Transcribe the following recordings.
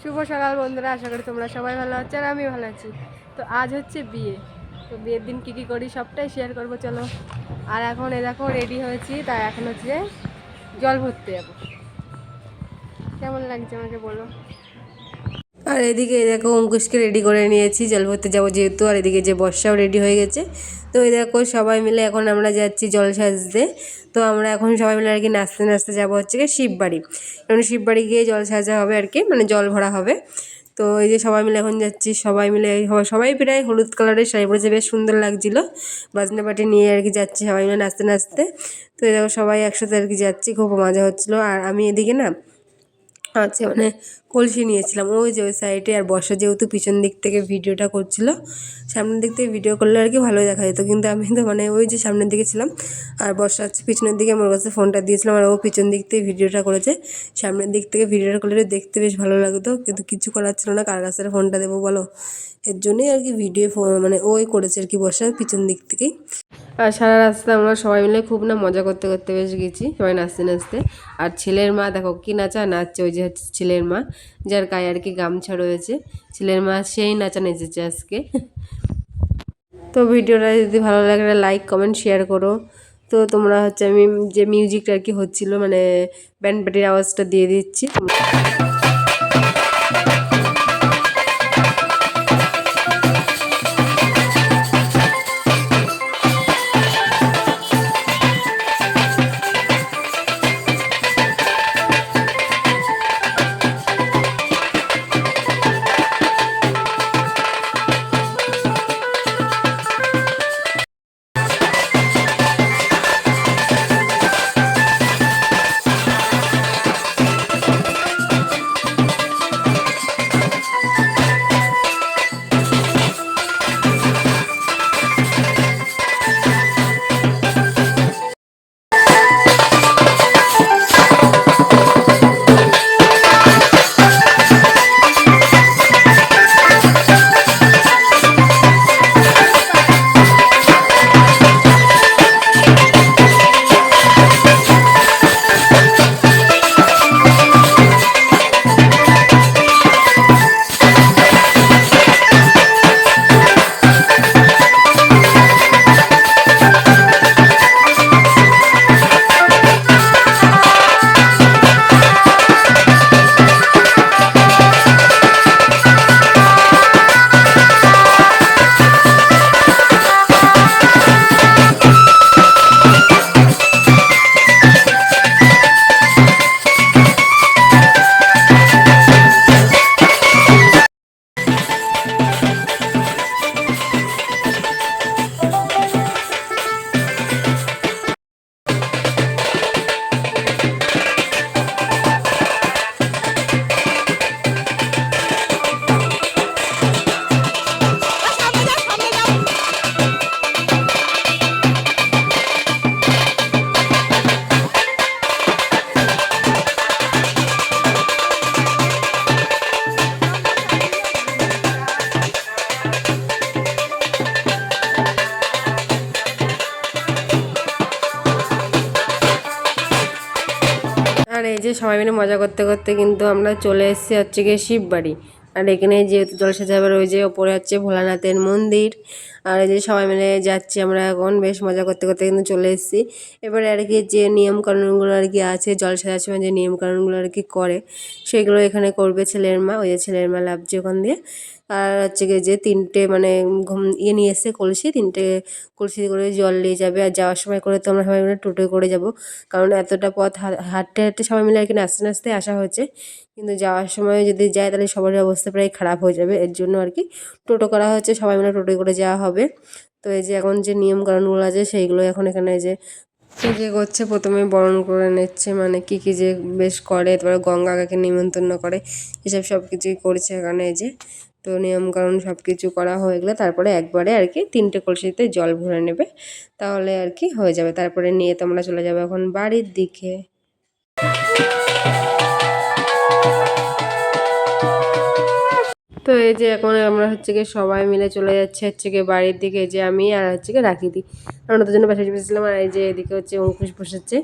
শুভ সকাল বন্ধুরা, আশা করি তোমরা সবাই ভালো আছো আর আমি ভালো আছি। তো আজ হচ্ছে বিয়ে। তো বিয়ের দিন কী কী করি সবটাই শেয়ার করব, চলো। আর এখন এ দেখো রেডি হয়েছি, তাই এখন হচ্ছে জল ভরতে যাব। কেমন লাগছে আমাকে বলো? আর এদিকে দেখো অঙ্কুশকে রেডি করে নিয়েছি, জল ভরতে যাব যেহেতু, আর এদিকে যে বর্ষাও রেডি হয়ে গেছে। তো এই দেখো সবাই মিলে এখন আমরা যাচ্ছি জল সাজতে। তো আমরা এখন সবাই মিলে আর কি নাচতে নাচতে যাব হচ্ছে গিয়ে শিববাড়ি। এখন শিববাড়ি গিয়ে জল সাজা হবে আর কি মানে জল ভরা হবে। তো এই যে সবাই মিলে এখন যাচ্ছি, সবাই মিলে সবাই প্রায় হলুদ কালারের শাড়ি পরেছে, বেশ সুন্দর লাগছিল। বাজনা পাটি নিয়ে আর কি যাচ্ছি সবাই মিলে নাচতে নাচতে। তো এই দেখো সবাই একসাথে আর কি যাচ্ছি, খুব মজা হচ্ছিল। আর আমি এদিকে না আচ্ছা মানে কলসি নিয়েছিলাম। ওই যে ওই সাইডে আর বর্ষা যেহেতু পিছন দিক থেকে ভিডিওটা করছিল, সামনের দিক থেকে ভিডিও করলে আর কি ভালোই দেখা যেত। কিন্তু আমি তো মানে ওই যে সামনের দিকে ছিলাম আর বর্ষা পিছনের দিকে, আমার কাছে ফোনটা দিয়েছিলাম আর ও পিছন দিক থেকে ভিডিওটা করেছে। সামনের দিক থেকে ভিডিওটা করলে দেখতে বেশ ভালো লাগতো, কিন্তু কিছু করার ছিল না, কার কাছে ফোনটা দেবো বলো? এর জন্যই আর কি ভিডিও মানে ওই করেছে আর কি বর্ষা পিছন দিক থেকেই। আর সারা রাস্তা আমরা সবাই মিলে খুব না মজা করতে করতে বেশ গেছি, সবাই নাচতে নাচতে। আর ছেলের মা, দেখো কি নাচা, নাচছে ওই যে ছেলের মা। যার গায়ে আর কি গামছা রয়েছে। ছেলের মা সেই নাচা নেচেছে আজকে। তো ভিডিওটা যদি ভালো লাগে লাইক কমেন্ট শেয়ার করো। তো তোমরা হচ্ছে আমি যে মিউজিকটা আর কি হচ্ছিল মানে ব্যান্ড ব্যাটির আওয়াজটা দিয়ে দিচ্ছি। আর এই যে সবাই মিলে মজা করতে করতে কিন্তু আমরা চলে এসেছি হচ্ছে গিয়ে শিববাড়ি। আর এখানে যেহেতু জলসা যাবার ওই যে ওপরে হচ্ছে ভোলানাথের মন্দির। আর এই যে সবাই মিলে যাচ্ছি, আমরা এখন বেশ মজা করতে করতে কিন্তু চলে এসেছি। এবারে আর কি যে নিয়মকানুনগুলো আর কি আছে, জল সাজার সময় যে নিয়মকানুনগুলো আর কি করে, সেগুলো এখানে করবে ছেলের মা, ওই যে ছেলের মা লাভছে ওখান দিয়ে। আর হচ্ছে গিয়ে যে তিনটে মানে ঘুম ইয়ে নিয়ে এসছে কলসি, তিনটে কলসি করে জল নিয়ে যাবে। আর যাওয়ার সময় করে তো আমরা সবাই মিলে টোটোয় করে যাব, কারণ এতটা পথ হাঁটতে হাঁটতে সবাই মিলে আর কি নাচতে নাচতে আসা হয়েছে। কিন্তু যাওয়ার সময় যদি যায় তাহলে সবারই অবস্থা প্রায় খারাপ হয়ে যাবে। এর জন্য আর কি টোটো করা হচ্ছে সবাই মিলে টোটোয় করে যাওয়া হবে। তো এই যে এখন যে নিয়ম কানুনগুলো আছে সেইগুলো এখন এখানে যে কি যে করছে, প্রথমে বরণ করে নিচ্ছে মানে কি কি যে বেশ করে তারপরে গঙ্গা কাকে নিমন্ত্রণ করে, এসব সব কিছুই করছে এখানে যে। তো নিয়ম কানুন সব কিছু করা হয়ে গেলে তারপরে একবারে আর কি তিনটে কলসিতে জল ভরে নেবে, তাহলে আর কি হয়ে যাবে। তারপরে নিয়ে তোমরা চলে যাবে এখন বাড়ির দিকে। তো এই যে এখন আমরা হচ্ছে গিয়ে সবাই মিলে চলে যাচ্ছে হচ্ছে গিয়ে বাড়ির দিকে, যে আমি আর হচ্ছে গিয়ে রাখি দিই আমরা দুজনে পাশে বসেছিলাম আর এই যে এদিকে হচ্ছে অঙ্কুশ বসেছে।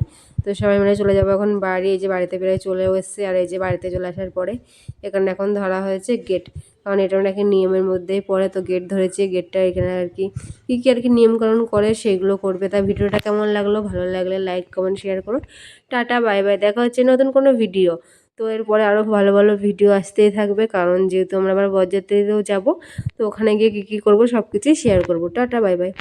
তো সবাই মিলে চলে যাব এখন বাড়ি, এই যে বাড়িতে বেরোয় চলেও এসছে আর এই যে বাড়িতে চলে আসার পরে এখানে এখন ধরা হয়েছে গেট কারণ এটা নাকি নিয়মের মধ্যেই পড়ে, তো গেট ধরেছে গেটটা এখানে আর কি, কী কী আর কি নিয়মকানুন করে সেগুলো করবে। তা ভিডিওটা কেমন লাগল? ভালো লাগলে লাইক কমেন্ট শেয়ার করুন। টাটা বাই বাই দেখা হচ্ছে নতুন কোনো ভিডিও তো এরপরে আরও ভালো ভালো ভিডিও আসতেই থাকবে, কারণ যেহেতু আমরা আবার বরযাত্রীতেও যাব, তো ওখানে গিয়ে কী কী করব সব কিছুই শেয়ার করব। Tata bye by